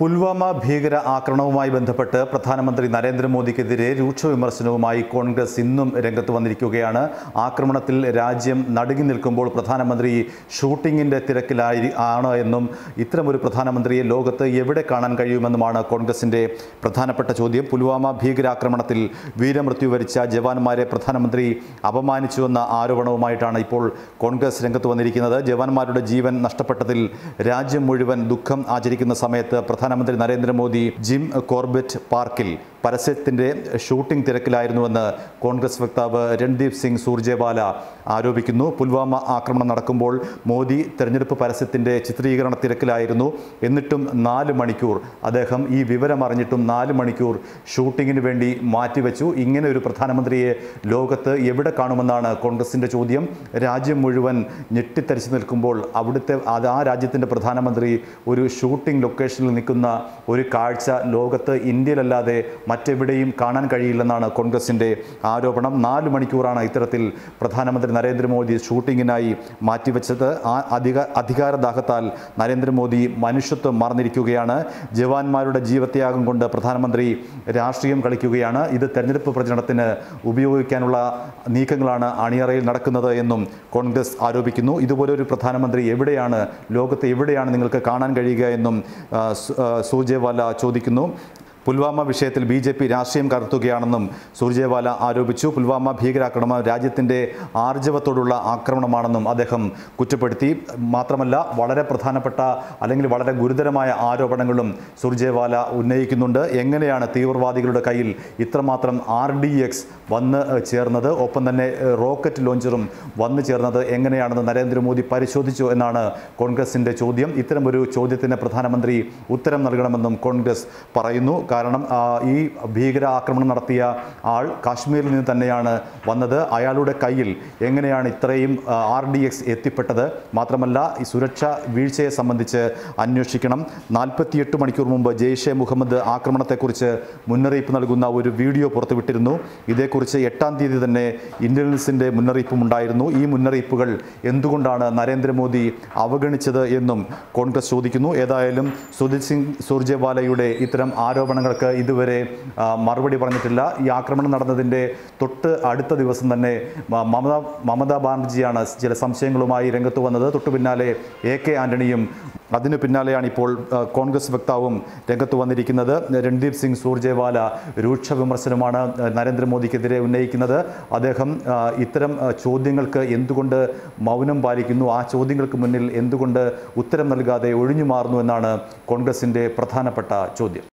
പുൽവാമ ഭീകര ആക്രമണവുമായി ബന്ധപ്പെട്ട് പ്രധാനമന്ത്രി നരേന്ദ്രമോദിക്കെതിരെ രൂക്ഷ വിമർശനവുമായി കോൺഗ്രസ് ഇന്നും രംഗത്ത് വന്നിരിക്കുകയാണ്. ആക്രമണത്തിൽ രാജ്യം നടുങ്ങി നിൽക്കുമ്പോൾ പ്രധാനമന്ത്രി ഷൂട്ടിങ്ങിന്റെ തിരക്കിലായി ആണ് എന്നും ഇത്തരമൊരു പ്രധാനമന്ത്രിയെ ലോകത്ത് എവിടെ കാണാൻ കഴിയുമെന്നുമാണ് കോൺഗ്രസിന്റെ പ്രധാനപ്പെട്ട ചോദ്യം. പുൽവാമ ഭീകരാക്രമണത്തിൽ വീരമൃത്യു വരിച്ച ജവാന്മാരെ പ്രധാനമന്ത്രി അപമാനിച്ചുവെന്ന ആരോപണവുമായിട്ടാണ് ഇപ്പോൾ കോൺഗ്രസ് രംഗത്ത് വന്നിരിക്കുന്നത്. ജവാന്മാരുടെ ജീവൻ നഷ്ടപ്പെട്ടതിൽ രാജ്യം മുഴുവൻ ദുഃഖം ആചരിക്കുന്ന സമയത്ത് പ്രധാനമന്ത്രി നരേന്ദ്രമോദി ജിം കോർബറ്റ് പാർക്കിൽ പരസ്യത്തിന്റെ ഷൂട്ടിംഗ് തിരക്കിലായിരുന്നുവെന്ന് കോൺഗ്രസ് വക്താവ് രൺദീപ് സിംഗ് സൂർജേവാല ആരോപിക്കുന്നു. പുൽവാമ ആക്രമണം നടക്കുമ്പോൾ മോദി തെരഞ്ഞെടുപ്പ് പരസ്യത്തിന്റെ ചിത്രീകരണ തിരക്കിലായിരുന്നു. എന്നിട്ടും നാല് മണിക്കൂർ. അദ്ദേഹം ഈ വിവരം അറിഞ്ഞിട്ടും നാല് മണിക്കൂർ ഷൂട്ടിങ്ങിന് വേണ്ടി മാറ്റിവെച്ചു. ഇങ്ങനെ ഒരു പ്രധാനമന്ത്രിയെ ലോകത്ത് എവിടെ കാണുമെന്നാണ് കോൺഗ്രസിന്റെ ചോദ്യം. രാജ്യം മുഴുവൻ ഞെട്ടിത്തരിച്ചു നിൽക്കുമ്പോൾ അവിടുത്തെ അത് ആ രാജ്യത്തിന്റെ പ്രധാനമന്ത്രി ഒരു ഷൂട്ടിംഗ് ലൊക്കേഷനിൽ നിൽക്കുന്ന ഒരു കാഴ്ച ലോകത്ത് ഇന്ത്യയിലല്ലാതെ മറ്റെവിടെയും കാണാൻ കഴിയില്ലെന്നാണ് കോൺഗ്രസിന്റെ ആരോപണം. നാല് മണിക്കൂറാണ് ഇത്തരത്തിൽ പ്രധാനമന്ത്രി നരേന്ദ്രമോദി ഷൂട്ടിങ്ങിനായി മാറ്റിവെച്ചത്. ആ അധിക അധികാരദാഹത്താൽ നരേന്ദ്രമോദി മനുഷ്യത്വം മറന്നിരിക്കുകയാണ്. ജവാന്മാരുടെ ജീവത്യാഗം കൊണ്ട് പ്രധാനമന്ത്രി രാഷ്ട്രീയം കളിക്കുകയാണ്. ഇത് തെരഞ്ഞെടുപ്പ് പ്രചരണത്തിന് ഉപയോഗിക്കാനുള്ള നീക്കങ്ങളാണ് അണിയറയിൽ നടക്കുന്നത് എന്നും കോൺഗ്രസ് ആരോപിക്കുന്നു. ഇതുപോലൊരു പ്രധാനമന്ത്രി എവിടെയാണ് ലോകത്ത് എവിടെയാണ് നിങ്ങൾക്ക് കാണാൻ കഴിയുക എന്നും സൂർജേവാല ചോദിക്കുന്നു. പുൽവാമ വിഷയത്തിൽ ബി ജെ പി രാഷ്ട്രീയം കറുത്തുകയാണെന്നും സുർജേവാല ആരോപിച്ചു. പുൽവാമ ഭീകരാക്രമണം രാജ്യത്തിന്റെ ആർജവത്തോടുള്ള ആക്രമണമാണെന്നും അദ്ദേഹം കുറ്റപ്പെടുത്തി. മാത്രമല്ല വളരെ പ്രധാനപ്പെട്ട അല്ലെങ്കിൽ വളരെ ഗുരുതരമായ ആരോപണങ്ങളും സുർജേവാല ഉന്നയിക്കുന്നുണ്ട്. എങ്ങനെയാണ് തീവ്രവാദികളുടെ കയ്യിൽ ഇത്രമാത്രം ആർ ഡി എക്സ് വന്ന് ചേർന്നത്? ഒപ്പം തന്നെ റോക്കറ്റ് ലോഞ്ചറും വന്നു ചേർന്നത് എങ്ങനെയാണെന്ന് നരേന്ദ്രമോദി പരിശോധിച്ചു എന്നാണ് കോൺഗ്രസിന്റെ ചോദ്യം. ഇത്തരമൊരു ചോദ്യത്തിന് പ്രധാനമന്ത്രി ഉത്തരം നൽകണമെന്നും കോൺഗ്രസ് പറയുന്നു. കാരണം ഈ ഭീകര ആക്രമണം നടത്തിയ ആൾ കാശ്മീരിൽ നിന്ന് തന്നെയാണ് വന്നത്. അയാളുടെ കയ്യിൽ എങ്ങനെയാണ് ഇത്രയും ആർ ഡി എക്സ് എത്തിപ്പെട്ടത്? മാത്രമല്ല ഈ സുരക്ഷാ വീഴ്ചയെ സംബന്ധിച്ച് അന്വേഷിക്കണം. നാൽപ്പത്തിയെട്ട് മണിക്കൂർ മുമ്പ് ജെയ്ഷെ മുഹമ്മദ് ആക്രമണത്തെക്കുറിച്ച് മുന്നറിയിപ്പ് നൽകുന്ന ഒരു വീഡിയോ പുറത്തുവിട്ടിരുന്നു. ഇതേക്കുറിച്ച് എട്ടാം തീയതി തന്നെ ഇന്റലിജൻസിന്റെ മുന്നറിയിപ്പും ഉണ്ടായിരുന്നു. ഈ മുന്നറിയിപ്പുകൾ എന്തുകൊണ്ടാണ് നരേന്ദ്രമോദി അവഗണിച്ചത് എന്നും കോൺഗ്രസ് ചോദിക്കുന്നു. ഏതായാലും സുജിത് സിംഗ് സുർജേവാലയുടെ ഇത്തരം ആരോപണങ്ങൾക്ക് ഇതുവരെ മറുപടി പറഞ്ഞിട്ടില്ല. ഈ ആക്രമണം നടന്നതിന്റെ തൊട്ട് അടുത്ത ദിവസം തന്നെ മമത മമതാ ബാനർജിയാണ് ചില സംശയങ്ങളുമായി രംഗത്ത് വന്നത്. തൊട്ടു പിന്നാലെ എ കെ ആന്റണിയും അതിനു പിന്നാലെയാണ് ഇപ്പോൾ കോൺഗ്രസ് വക്താവും രംഗത്ത് വന്നിരിക്കുന്നത്. രൺദീപ് സിംഗ് സൂർജേവാല രൂക്ഷ വിമർശനമാണ് നരേന്ദ്രമോദിക്കെതിരെ ഉന്നയിക്കുന്നത്. അദ്ദേഹം ഇത്തരം ചോദ്യങ്ങൾക്ക് എന്തുകൊണ്ട് മൗനം പാലിക്കുന്നു? ആ ചോദ്യങ്ങൾക്ക് മുന്നിൽ എന്തുകൊണ്ട് ഉത്തരം നൽകാതെ ഒഴിഞ്ഞു മാറുന്നു എന്നാണ് കോൺഗ്രസിന്റെ പ്രധാനപ്പെട്ട ചോദ്യം.